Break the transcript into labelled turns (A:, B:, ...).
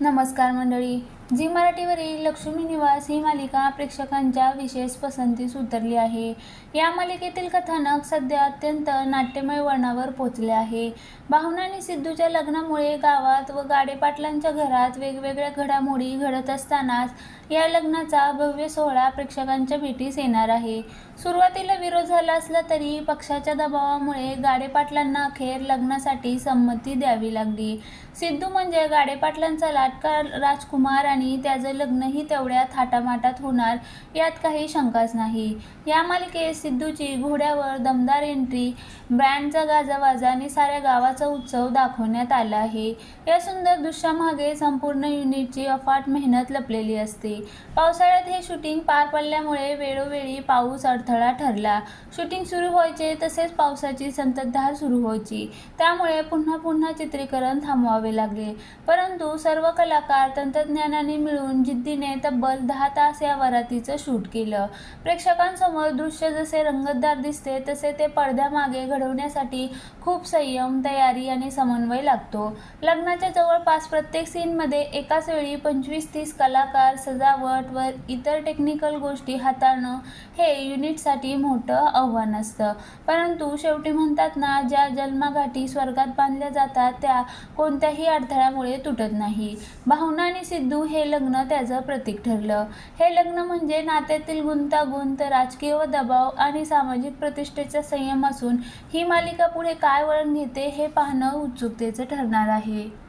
A: नमस्कार मंडळी. झी मराठीवरील लक्ष्मी निवास ही मालिका प्रेक्षकांच्या विशेष पसंतीस उतरली आहे. या मालिकेतील कथानक सध्या अत्यंत नाट्यमय वळणावर पोचले आहे. भावना आणि सिद्धूच्या लग्नामुळे गावात व गाडेपाटलांच्या घरात वेगवेगळ्या घडामोडी घडत असतानाच या लग्नाचा भव्य सोहळा प्रेक्षकांच्या भेटीस येणार आहे. सुरुवातीला विरोध झाला असला तरी पक्षाच्या दबावामुळे गाडेपाटलांना अखेर लग्नासाठी संमती द्यावी लागली. सिद्धू म्हणजे गाडेपाटलांचा लाटका राजकुमार आणि त्याचं लग्नही तेवढ्या थाटामाटात होणार यात काही शंकाच नाही. या मालिकेत सिद्धूची घोड्यावर दमदार एंट्री ब्रँडचा गाजावाजा आणि साऱ्या गावाचा उत्सव दाखवण्यात आला आहे. या सुंदर दृश्यामागे संपूर्ण युनिटची अफाट मेहनत लपलेली असते. पावसाळ्यात हे शूटिंग पार पडल्यामुळे वेळोवेळी पाऊस अडथळा ठरला. शूटिंग सुरू व्हायचे तसेच पावसाची संततधार सुरू व्हायची. त्यामुळे पुन्हा पुन्हा चित्रीकरण थांबवावे लागले. परंतु सर्व कलाकार तंत्रज्ञानाने मिळून जिद्दीने तब्बल दहा तास या वरातीचं शूट केलं. प्रेक्षकांसमोर दृश्य जसे रंगतदार दिसते तसे ते पडद्यामागे घडवण्यासाठी खूप संयम तयारी आणि समन्वय लागतो. लग्नाच्या जवळपास प्रत्येक सीनमध्ये एकाच वेळी पंचवीस तीस कलाकार सजावट व इतर टेक्निकल गोष्टी हाताळणं हे युनिटसाठी मोठं आव्हान असतं. परंतु शेवटी म्हणतात ना ज्या जन्मागाठी स्वर्गात बांधल्या जातात त्या कोणत्याही अडथळ्यामुळे तुटत नाही. भावना आणि सिद्धू हे हे लग्न त्याचं प्रतीक ठरलं. हे लग्न म्हणजे नात्यातील गुंतागुंत राजकीय व दबाव आणि सामाजिक प्रतिष्ठेचा संयम असून ही मालिका पुढे काय वळण घेते हे पाहणं उत्सुकतेचं ठरणार आहे.